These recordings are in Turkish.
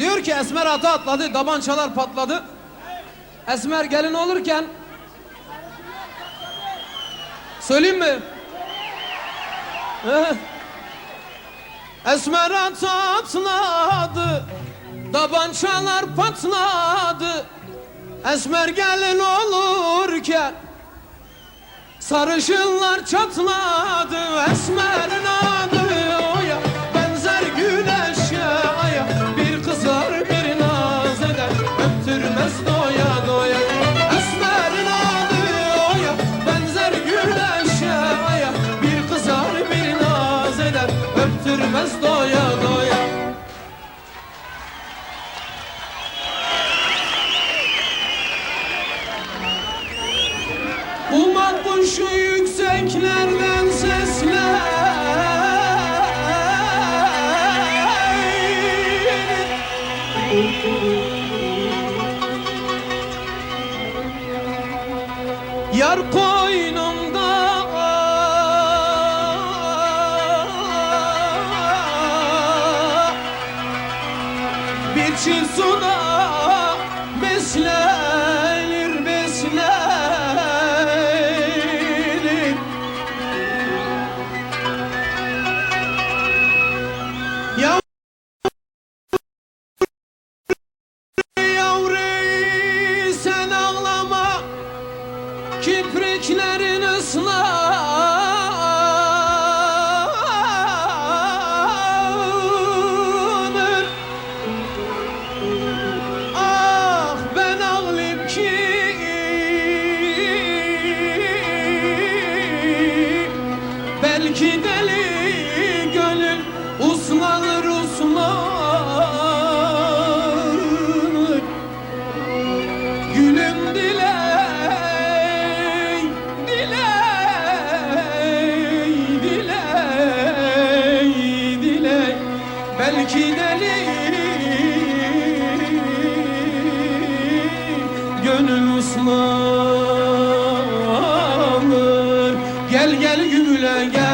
Diyor ki Esmer ata atladı, tabançalar patladı. Esmer gelin olurken Söyleyeyim mi? Esmer ata atladı Tabançalar patladı Esmer gelin olurken Sarışınlar çatladı Esmer'in Belki deli gönül uslanır uslanır Gülüm diley, diley, diley, diley. Belki deli gönül uslanır Gel gel gümüle gel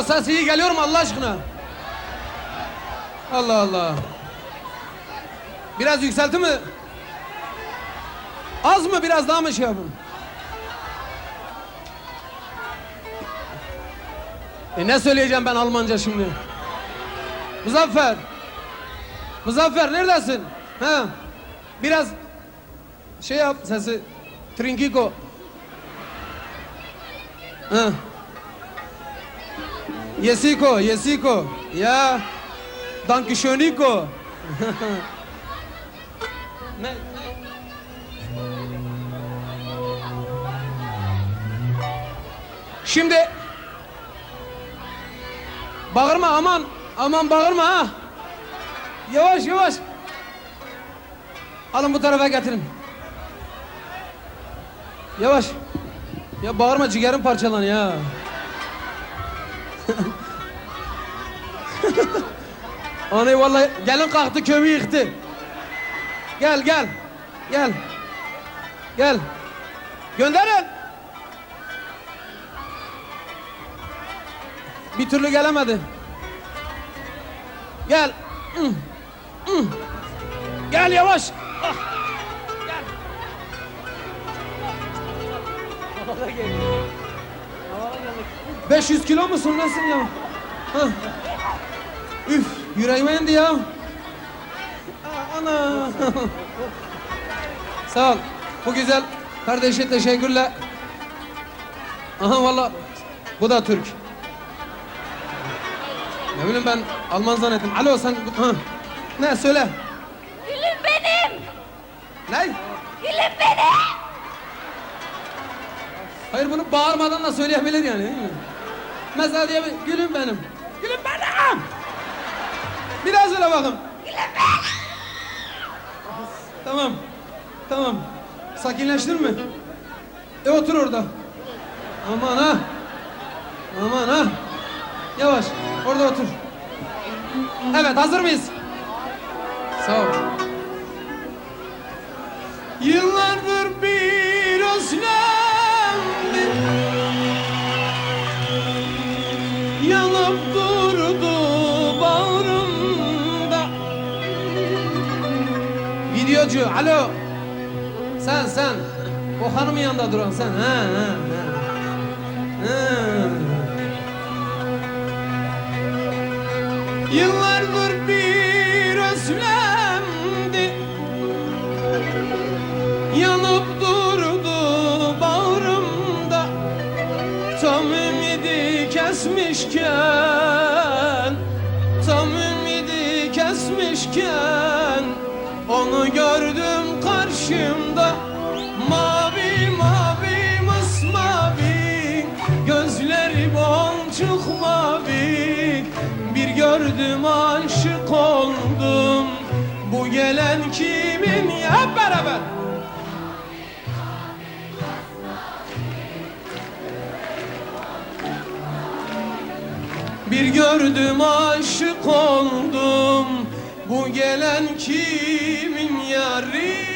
Ya ses iyi geliyor mu Allah aşkına? Allah Allah. Biraz yükselti mi? Az mı biraz daha mı şey yapın? E ne söyleyeceğim ben Almanca şimdi? Muzaffer. Muzaffer neredesin? Ha? Biraz şey yap sesi. Trinkiko. Ha. Yesiko, Yesiko. Ya. Dankeschöniko. ne? Şimdi Bağırma aman. Aman bağırma ha. Yavaş yavaş. Alın bu tarafa getirin. Yavaş. Ya bağırma ciğerim parçalan ya. Anay vallahi gelin kalktı köyü yıktı. Gel gel. Gel. Gel. Gönderin. Bir türlü gelemedi. Gel. Gel yavaş. Ah. Gel. 500 kilo musun nesin ya? Üf yüreğime indi ya. Aa, Ana. Sağ ol. Bu güzel kardeşe teşekkürler. Aha valla bu da Türk. Ne bileyim ben Alman zannettim. Alo sen ha. Ne söyle. Gülüm benim! Ne? Gülüm benim! Hayır bunu bağırmadan da söyleyebilir yani. değil mi? Mesela diye gülüm benim. Gülüm benim. Bir daha söyle bakalım. Tamam. Tamam. Sakinleştin mi? E otur orada. Aman ha. Aman ha. Yavaş. Orada otur. Evet hazır mıyız? Sağ ol. Yıllardır alo. Sen, sen. O hanımın yanında duran sen. Ha, ha, ha. Yıllardır bir özlemdi. Yanıp durdu bağrımda. Tam ümidi kesmişken gelen kimin ya? Beraber. Bir gördüm aşık oldum. Bu gelen kimin yari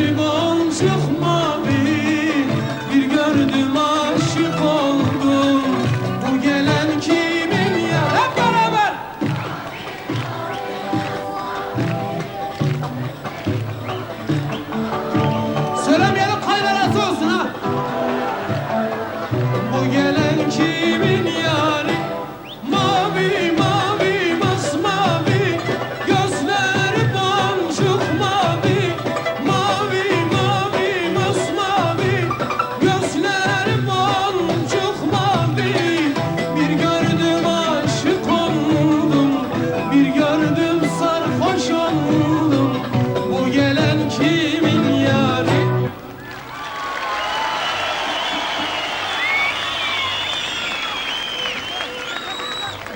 de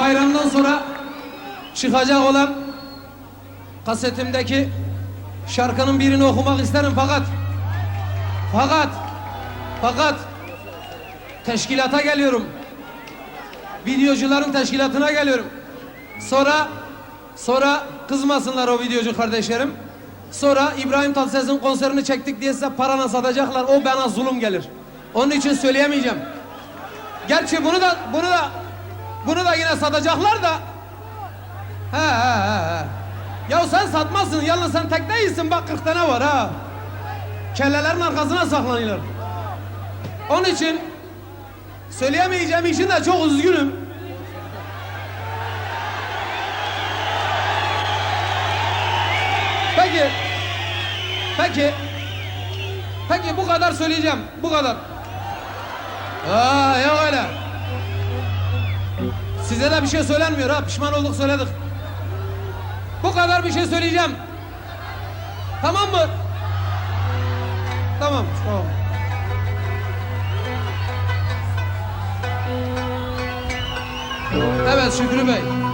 bayramdan sonra çıkacak olan kasetimdeki şarkının birini okumak isterim fakat fakat fakat teşkilata geliyorum. Videocuların teşkilatına geliyorum. Sonra sonra kızmasınlar o videocu kardeşlerim. Sonra İbrahim Tatlıses'in konserini çektik diye size parana satacaklar. O bana zulüm gelir. Onun için söyleyemeyeceğim. Gerçi bunu da bunu da bunu da yine satacaklar da. He he he. Ya sen satmazsın. Yalnız sen tek değilsin. Bak 40 tane var ha. Kellelerin arkasına saklanıyorlar. Onun için söyleyemeyeceğim için de çok üzgünüm. Peki. Peki. Peki bu kadar söyleyeceğim. Bu kadar. Aa yok öyle. Size de bir şey söylenmiyor ha. Pişman olduk söyledik. Bu kadar bir şey söyleyeceğim. Tamam mı? Tamam. Tamam. Evet Şükrü Bey.